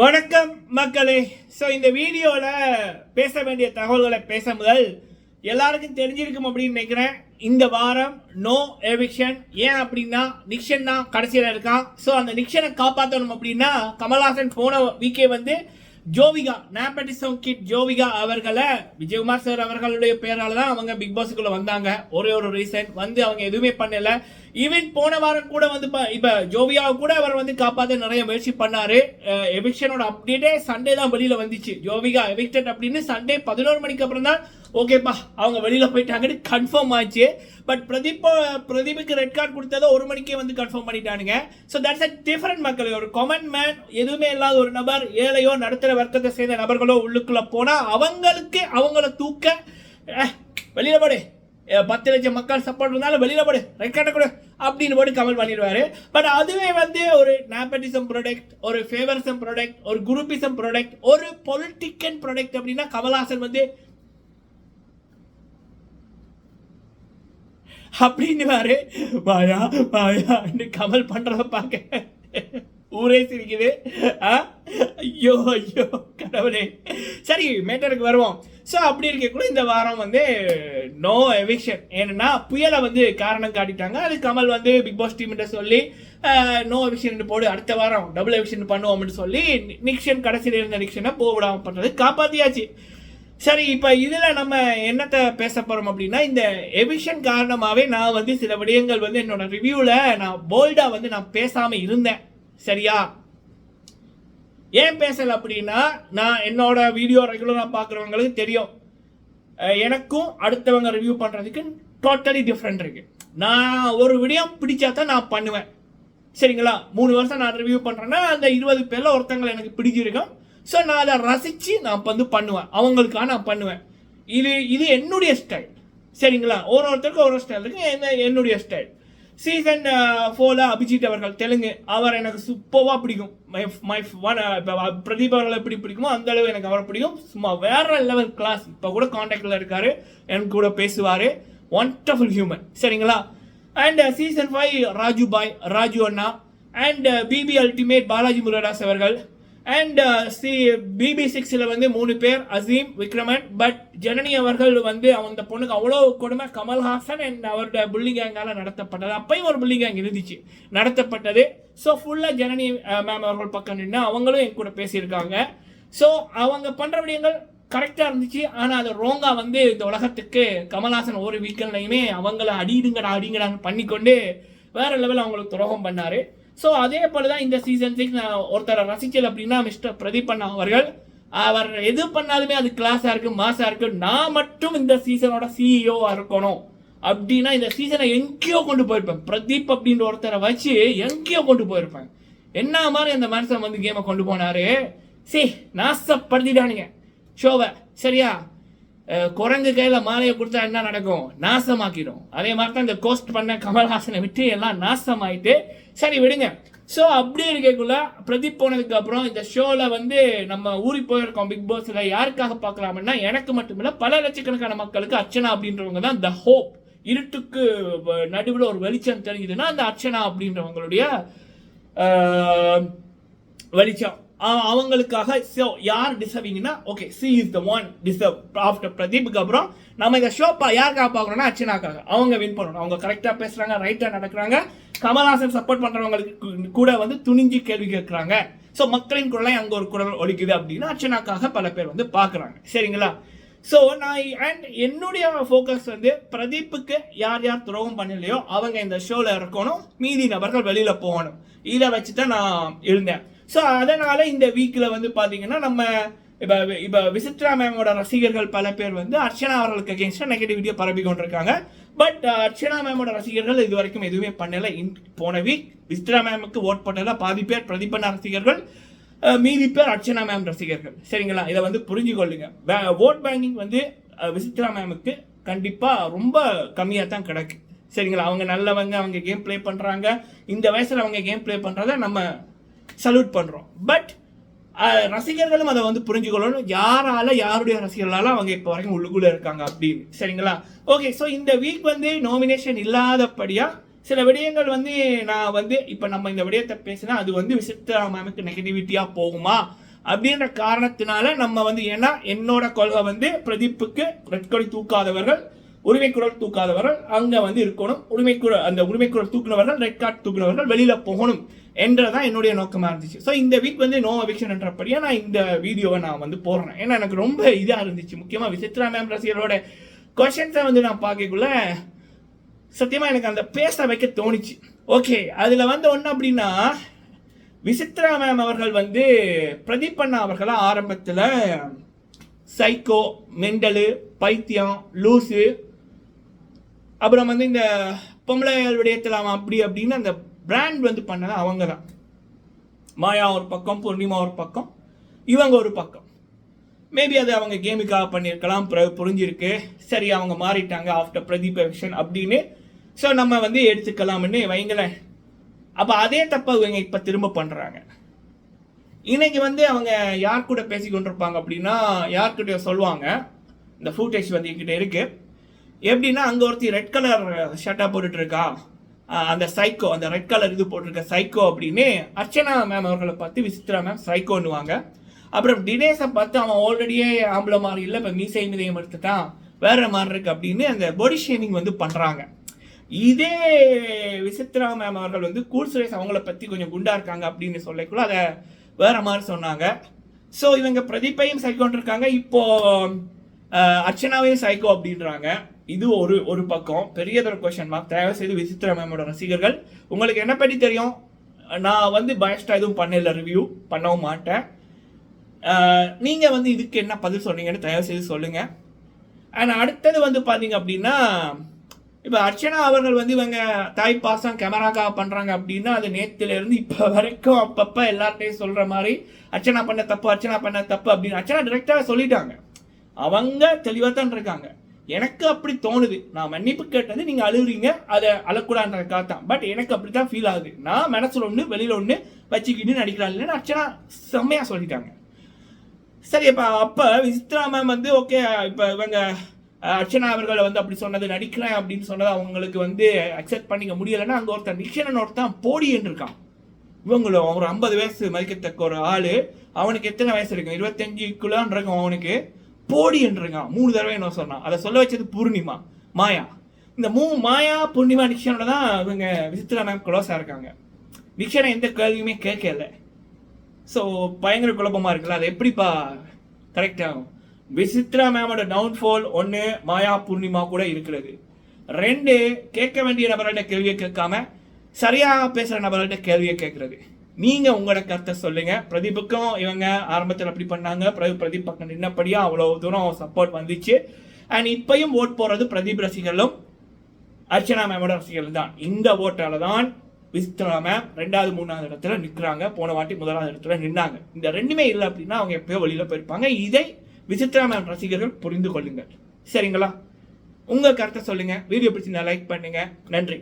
வணக்கம் மக்களே. ஸோ இந்த வீடியோவில் பேச வேண்டிய தகவல்களை பேச முதல் எல்லாருக்கும் தெரிஞ்சிருக்கும் அப்படின்னு நினைக்கிறேன். இந்த வாரம் நோ எவிக்ஷன் ஏன் அப்படின்னா நிக்ஷன் தான் கடைசியில் இருக்கான் ஸோ அந்த நிக்ஷனை காப்பாற்றணும் அப்படின்னா கமல்ஹாசன் போன வீக்கே வந்து ஜோவிகா நேபட்டிசம் கிட் ஜோவிகா அவர்களை விஜயகுமார் சார் அவர்களுடைய பேரால் தான் அவங்க பிக் பாஸுக்குள்ளே வந்தாங்க. ஒரே ஒரு ரீசன் வந்து அவங்க எதுவுமே பண்ணலை. ஈவன் போன வாரம் கூட வந்து இப்போ இப்ப ஜோவியாவை கூட அவர் வந்து காப்பாற்ற நிறைய முயற்சி பண்ணாரு. எவிக்ஷனோட அப்டேட்டே சண்டே தான் வெளியில வந்துச்சு. ஜோவிகா எவிக்டட் அப்படின்னு சண்டே பதினோரு மணிக்கு அப்புறம் தான் ஓகேப்பா அவங்க வெளியில போயிட்டாங்கன்னு கன்ஃபார்ம் ஆச்சு. பட் பிரதீப் பிரதீப்புக்கு ரெட் கார்டு கொடுத்ததை ஒரு மணிக்கே வந்து கன்ஃபார்ம் பண்ணிட்டானுங்க. ஸோ தட்ஸ் அ டிஃபரெண்ட் மக்கள் ஒரு காமன் மேன் எதுவுமே இல்லாத ஒரு நபர் ஏழையோ நடுத்தர வர்க்கத்தை சேர்ந்த நபர்களோ உள்ளுக்குள்ளே போனால் அவங்களுக்கு அவங்கள தூக்க அஹ், வெளியில போடு. பத்து லட்சம் மக்கள் சப்போர்ட் இருந்தாலும் வெளியில போடு ரெக்கார்டை கொடு அப்படின்னு போட்டு கமல் பண்ணிடுவாரு. பட் அதுவே வந்து ஒரு நேபட்டிசம் ப்ராடக்ட் ஒரு ஃபேவரிசம் ப்ராடக்ட் ஒரு குரூப்பிசம் ப்ராடக்ட் ஒரு பொலிட்டிக்கன் ப்ராடக்ட் அப்படின்னா கமல்ஹாசன் வந்து அப்படின்னுவாரு. மாயா மாயான்னு கமல் பண்ணுறத பார்க்க. ஊரே சிரிக்குது. ஆ? ஐயோ ஐயோ கடவுளே. சரி மேட்டருக்கு வருவோம். ஸோ அப்படி இருக்கக்குள்ள இந்த வாரம் வந்து நோ எவிக்ஷன் ஏன்னா புயலை வந்து காரணம் காட்டிட்டாங்க. அது கமல் வந்து பிக் பாஸ் டீம்கிட்ட சொல்லி நோ எவிக்ஷன் போடு அடுத்த வாரம் டபுள் எவிக்ஷன் பண்ணுவோம்னு சொல்லி நிக்ஷன் கடைசியில் இருந்த நிக்ஷனை போடாமல் பண்ணுறது காப்பாற்றியாச்சு சரி இப்போ இதில் நம்ம என்னத்தை பேச போகிறோம் அப்படின்னா இந்த எவிஷன் காரணமாகவே நான் வந்து சில விடயங்கள் வந்து என்னோட ரிவ்யூவில் நான் போல்டாக வந்து நான் பேசாமல் இருந்தேன். சரியா? ஏன் பேசல அப்படின்னா நான் என்னோட வீடியோ ரெகுலராக பார்க்குறவங்களுக்கு தெரியும். எனக்கும் அடுத்தவங்க ரிவ்யூ பண்ணுறதுக்கு டோட்டலி டிஃப்ரெண்ட் இருக்கு. நான் ஒரு விடயம் பிடிச்சா தான் நான் பண்ணுவேன். சரிங்களா? மூணு வருஷம் நான் ரிவ்யூ பண்ணுறேன்னா அந்த இருபது பேரில் ஒருத்தங்களை எனக்கு பிடிச்சிருக்கும். ஸோ நான் அதை ரசித்து நான் வந்து பண்ணுவேன். அவங்களுக்காக நான் பண்ணுவேன். இது இது என்னுடைய ஸ்டைல் சரிங்களா? ஒரு ஒருத்தருக்கும் ஒரு ஸ்டைல் இருக்குது என்ன என்னுடைய ஸ்டைல் சீசன் ஃபோரில் uh, அபிஜித் அவர்கள் தெலுங்கு. அவர் எனக்கு சூப்பராக பிடிக்கும். மை மை ஒன் பிரதீப் அவர்கள் எப்படி பிடிக்குமோ அந்த அளவு எனக்கு அவரை பிடிக்கும். சும்மா வேற லெவல் கிளாஸ் இப்போ கூட காண்டாக்டில் இருக்கார். என் கூட பேசுவார். ஒண்டர்ஃபுல் ஹியூமன் சரிங்களா? அண்ட் சீசன் ஃபைவ் ராஜு பாய் ராஜு அண்ணா. And BB ultimate Balaji Murugadoss அவர்கள். அண்ட் சி பிபி சிக்ஸில் வந்து மூணு பேர் அசீம் விக்ரமன் பட் ஜனனி அவர்கள் வந்து அந்த பொண்ணுக்கு அவ்வளோ கொடுமை கமல்ஹாசன் அண்ட் அவரோட புள்ளி கேங்கால் நடத்தப்பட்டது. அப்பையும் ஒரு புள்ளி கேங் இருந்துச்சு நடத்தப்பட்டது. ஸோ ஃபுல்லாக ஜனனி uh, மேம் அவர்கள் பக்கம் நின்று அவங்களும் என் கூட பேசியிருக்காங்க. ஸோ அவங்க பண்ணுற விடயங்கள் கரெக்டாக இருந்துச்சு. ஆனால் அது ரோங்கா வந்து இந்த உலகத்துக்கு கமல்ஹாசன் ஒரு வீக்கெண்ட்லையுமே அவங்கள அடிடுங்கடா அடிங்கடான்னு பண்ணிக்கொண்டு வேற லெவலில் அவங்களுக்கு துரோகம் பண்ணார். ஸோ அதே போல தான் இந்த சீசன் சிக்ஸ் நான் ஒருத்தரை ரசிச்சல் அப்படின்னா மிஸ்டர் பிரதீப் அண்ணா அவர்கள். அவர் எது பண்ணாலுமே அது கிளாஸாக இருக்கு மாஸாக இருக்கு நான் மட்டும் இந்த சீசனோட சிஇஓவாக இருக்கணும். அப்படின்னா இந்த சீசனை எங்கேயோ கொண்டு போயிருப்பேன். பிரதீப் அப்படின்ற ஒருத்தரை வச்சு எங்கேயோ கொண்டு போயிருப்பேன். என்ன மாதிரி அந்த மனுஷன் வந்து கேமை கொண்டு போனாரு? சி நாசப்படுத்திட்டானுங்க. ஷோவை சரியா? குரங்கு கையில் மாலையை கொடுத்தா என்ன நடக்கும்? நாசமாக்கிடும். அதே மாதிரி தான் இந்த கோஸ்ட் பண்ண கமல்ஹாசனை விட்டு எல்லாம் நாசமாயிட்டு சரி விடுங்க. ஸோ அப்படியே இருக்கக்குள்ள பிரதீப் போனதுக்கப்புறம் இந்த ஷோவில் வந்து நம்ம ஊறி போயிருக்கோம் பிக் பாஸில் யாருக்காக பார்க்கலாம்னா எனக்கு மட்டுமில்ல பல லட்சக்கணக்கான மக்களுக்கு அர்ச்சனா அப்படின்றவங்க தான் த ஹோப் இருட்டுக்கு நடுவில் ஒரு வெளிச்சம் தெரிஞ்சதுன்னா அந்த அர்ச்சனா அப்படின்றவங்களுடைய வெளிச்சம். அவங்களுக்காக ஸோ யார் டிசர்விங்னா okay she is the one deserve after பிரதீப்புக்கு அப்புறம் நம்ம இந்த ஷோ பா யாருக்காக பார்க்குறோம்னா அர்ச்சனாக்காக. அவங்க வின் பண்ணணும். அவங்க கரெக்டாக பேசுகிறாங்க ரைட்டாக நடக்கிறாங்க. கமல்ஹாசன் சப்போர்ட் பண்ணுறவங்களுக்கு கூட வந்து துணிஞ்சு கேள்வி கேட்குறாங்க. ஸோ மக்களின் குரலை அங்கே ஒரு குரல் ஒழிக்குது அப்படின்னா அர்ச்சனாக்காக பல பேர் வந்து பார்க்குறாங்க. சரிங்களா? ஸோ நான் அண்ட் என்னுடைய ஃபோக்கஸ் வந்து பிரதீப்புக்கு யார் யார் துரோகம் பண்ணலையோ அவங்க இந்த ஷோவில் இருக்கணும். மீதி நபர்கள் வெளியில் போகணும். இதை வச்சு தான் நான் இருந்தேன். ஸோ அதனால் இந்த வீக்கில் வந்து பார்த்தீங்கன்னா நம்ம இப்போ இப்போ விசித்ரா மேமோட ரசிகர்கள் பல பேர் வந்து அர்ச்சனா அவர்களுக்கு அகேன்ஸ்டாக நெகட்டிவிட்டியை பரப்பி கொண்டிருக்காங்க. பட் அர்ச்சனா மேமோட ரசிகர்கள் இது வரைக்கும் எதுவுமே பண்ணலை. இன் போன வீக் விசித்ரா மேமுக்கு ஓட் போட்டதில் பாதி பேர் பிரதிபண்ண ரசிகர்கள் மீதி பேர் அர்ச்சனா மேம் ரசிகர்கள். சரிங்களா? இதை வந்து புரிஞ்சுக்கொள்ளுங்க. ஓட் பேங்கிங் வந்து விசித்ரா மேமுக்கு கண்டிப்பாக ரொம்ப கம்மியாக தான் கிடக்கு. சரிங்களா? அவங்க நல்லவங்க அவங்க கேம் ப்ளே பண்ணுறாங்க இந்த வயசில் அவங்க கேம் ப்ளே பண்ணுறத நம்ம சல்யூட் பண்ணுறோம் பட் ரசிகர்களும் அதை வந்து புரிஞ்சுக்கொள்ளணும். யாரால யாருடைய ரசிகர்களால அவங்க இப்போ வரைக்கும் உள்ளுக்குள்ளே இருக்காங்க அப்படின்னு. சரிங்களா? ஓகே ஸோ இந்த வீக் வந்து நாமினேஷன் இல்லாதபடியா சில விடயங்கள் வந்து நான் வந்து இப்போ நம்ம இந்த விடயத்தை பேசினா அது வந்து விசித்ரா மேமுக்கு நெகட்டிவிட்டியாக போகுமா? அப்படின்ற காரணத்தினால நம்ம வந்து ஏன்னா என்னோட கொள்கை வந்து பிரதீப்புக்கு ரெட் கொடி தூக்காதவர்கள் உரிமைக்குரல் தூக்காதவர்கள் அங்கே வந்து இருக்கணும். உரிமைக்குரல் அந்த உரிமைக்குரல் தூக்கினவர்கள் தூக்குனவர்கள் ரெட் கார்டு தூக்குனவர்கள் வெளியில் போகணும். என்றதான் என்னுடைய நோக்கமாக இருந்துச்சு. ஸோ இந்த வீக் வந்து நோ அவிக்ஷன் என்றபடியா நான் இந்த வீடியோவை நான் வந்து போடுறேன். ஏன்னா எனக்கு ரொம்ப இதாக இருந்துச்சு. முக்கியமாக விசித்ரா மேம் ரசிகர்களோட கொஷன்ஸை வந்து நான் பார்க்கக்குள்ள சத்தியமாக எனக்கு அந்த பேச வைக்க தோணுச்சு. ஓகே அதில் வந்து ஒன்று அப்படின்னா விசித்ரா மேம் அவர்கள் வந்து பிரதீப் அண்ணா அவர்களை ஆரம்பத்தில் சைக்கோ மெண்டலு பைத்தியம் லூசு அப்புறம் வந்து இந்த பொம்பளை விடயத்தில் அவன் அப்படி அப்படின்னு அந்த பிராண்ட் வந்து பண்ணது அவங்க தான் மாயா ஒரு பக்கம் பூர்ணிமா ஒரு பக்கம் இவங்க ஒரு பக்கம். மேபி அது அவங்க கேமுக்காக பண்ணியிருக்கலாம் புரிஞ்சிருக்கு. சரி அவங்க மாறிட்டாங்க ஆஃப்டர் பிரதீப் விஷன் அப்படின்னு. ஸோ நம்ம வந்து எடுத்துக்கலாம்னு வைங்களேன். அப்போ அதே தப்பை இவங்க இப்போ திரும்ப பண்ணுறாங்க இன்னைக்கு வந்து அவங்க யார் கூட பேசி கொண்டிருப்பாங்க அப்படின்னா யார்கிட்ட சொல்லுவாங்க. இந்த ஃபூட்டேஜ் வந்து என்கிட்ட எப்படின்னா அங்கே ஒருத்தி ரெட் கலர் ஷர்ட்டாக போட்டுட்டு இருக்கா. அந்த சைக்கோ அந்த ரெட் கலர் இது போட்டிருக்க சைக்கோ அப்படின்னு அர்ச்சனா மேம் அவர்களை பார்த்து விசித்ரா மேம் சைக்கோன்னுவாங்க அப்புறம் தினேஷை பார்த்து அவன் ஆல்ரெடியே ஆம்பளை மாதிரி இல்லை இப்போ மீசை மிதையம் எடுத்துட்டான் வேற மாதிரி இருக்கு அப்படின்னு அந்த பாடி ஷேமிங் வந்து பண்ணுறாங்க இதே விசித்ரா மேம் அவர்கள் வந்து கூல் சுரேஷ் அவங்கள பற்றி கொஞ்சம் குண்டா இருக்காங்க அப்படின்னு சொல்லக்குள்ள அதை வேற மாதிரி சொன்னாங்க. ஸோ இவங்க பிரதீப்பையும் சைக்கோன்னு இருக்காங்க இப்போ அர்ச்சனாவையும் சைக்கோ அப்படின்றாங்க. இது ஒரு ஒரு பக்கம். பெரியதொரு கொஷின் மார்க் தயவு செய்து விசித்ரா மேமோட ரசிகர்கள் உங்களுக்கு என்ன பற்றி தெரியும்? நான் வந்து பயஸ்டாக எதுவும் பண்ணல ரிவ்யூ பண்ணவும் மாட்டேன். நீங்கள் வந்து இதுக்கு என்ன பதில் சொன்னீங்கன்னு தயவு செய்து சொல்லுங்கள் அண்ட் அடுத்தது வந்து பார்த்தீங்க அப்படின்னா இப்போ அர்ச்சனா அவர்கள் வந்து இவங்க தாய் பாசம் கேமராக்காக பண்ணுறாங்க அப்படின்னா அது நேற்றுலேருந்து இருந்து இப்போ வரைக்கும் அப்பப்போ எல்லார்ட்டையும் சொல்கிற மாதிரி அர்ச்சனா பண்ண தப்பு அர்ச்சனா பண்ண தப்பு அப்படின்னு அர்ச்சனா டிரெக்டாக சொல்லிட்டாங்க. அவங்க தெளிவாக தான் இருக்காங்க. எனக்கு அப்படி தோணுது. நான் மன்னிப்பு கேட்டது நீங்க அழுகுறீங்க அதை அழக்கூடாதுன்றதுக்காக தான். பட் எனக்கு அப்படி தான் ஃபீல் ஆகுது. நான் மனசுல ஒன்று வெளியில ஒன்று வச்சுக்கிட்டு நடிக்கிறாள் இல்லைன்னு அர்ச்சனா செம்மையா சொல்லிட்டாங்க. சரி இப்போ அப்போ விசித்ரா மேம் வந்து ஓகே இப்போ இவங்க அர்ச்சனா அவர்களை வந்து அப்படி சொன்னது நடிக்கிறேன் அப்படின்னு சொன்னது அவங்களுக்கு வந்து அக்செப்ட் பண்ணிக்க முடியலைன்னா அங்கே ஒருத்தன் நிக்ஷனன் ஒருத்தன் போடின்னு இருக்கான். இவங்களும் ஒரு ஐம்பது வயசு மதிக்கத்தக்க ஒரு ஆளு. அவனுக்கு எத்தனை வயசு இருக்கும் இருபத்தஞ்சுக்குள்ளான் இருக்கும் அவனுக்கு. போடி இருக்கான் மூணு தடவை என்ன சொன்னான். அதை சொல்ல வச்சது பூர்ணிமா மாயா. இந்த மூ மாயா பூர்ணிமா நிக்ஷனோட தான் இவங்க விசித்ரா மேம் க்ளோஸாக இருக்காங்க. நிக்ஷனை எந்த கேள்வியுமே கேட்கல. ஸோ பயங்கர குழப்பமாக இருக்குல்ல அது எப்படிப்பா கரெக்ட் ஆகும்? விசித்ரா மேமோட டவுன்ஃபால் ஒன்று மாயா பூர்ணிமா கூட இருக்கிறது. ரெண்டு கேட்க வேண்டிய நபர்கள்ட்ட கேள்வியை கேட்காம சரியாக பேசுகிற நபர்கள்ட்ட கேள்வியை கேட்குறது. நீங்க உங்களோட கருத்தை சொல்லுங்க. பிரதீபுக்கும் இவங்க ஆரம்பத்தில் அப்படி பண்ணாங்க. பிரதீப் பிரதீப் பக்கம் நின்னபடியா அவ்வளவு தூரம் சப்போர்ட் வந்துச்சு. அண்ட் இப்பயும் ஓட் போறது பிரதீப் ரசிகர்களும் அர்ச்சனா மேமோட ரசிகர்கள் தான். இந்த ஓட்டால தான் விசித்ரா மேம் ரெண்டாவது மூணாவது இடத்துல நிற்கிறாங்க போன வாட்டி முதலாவது இடத்துல நின்னாங்க. இந்த ரெண்டுமே இல்லை அப்படின்னா அவங்க எப்பயோ வெளியில போயிருப்பாங்க. இதை விசித்ரா மேம் ரசிகர்கள் புரிந்து கொள்ளுங்கள். சரிங்களா? உங்கள் கருத்தை சொல்லுங்கள் வீடியோ பிடிச்சி லைக் பண்ணுங்கள் நன்றி.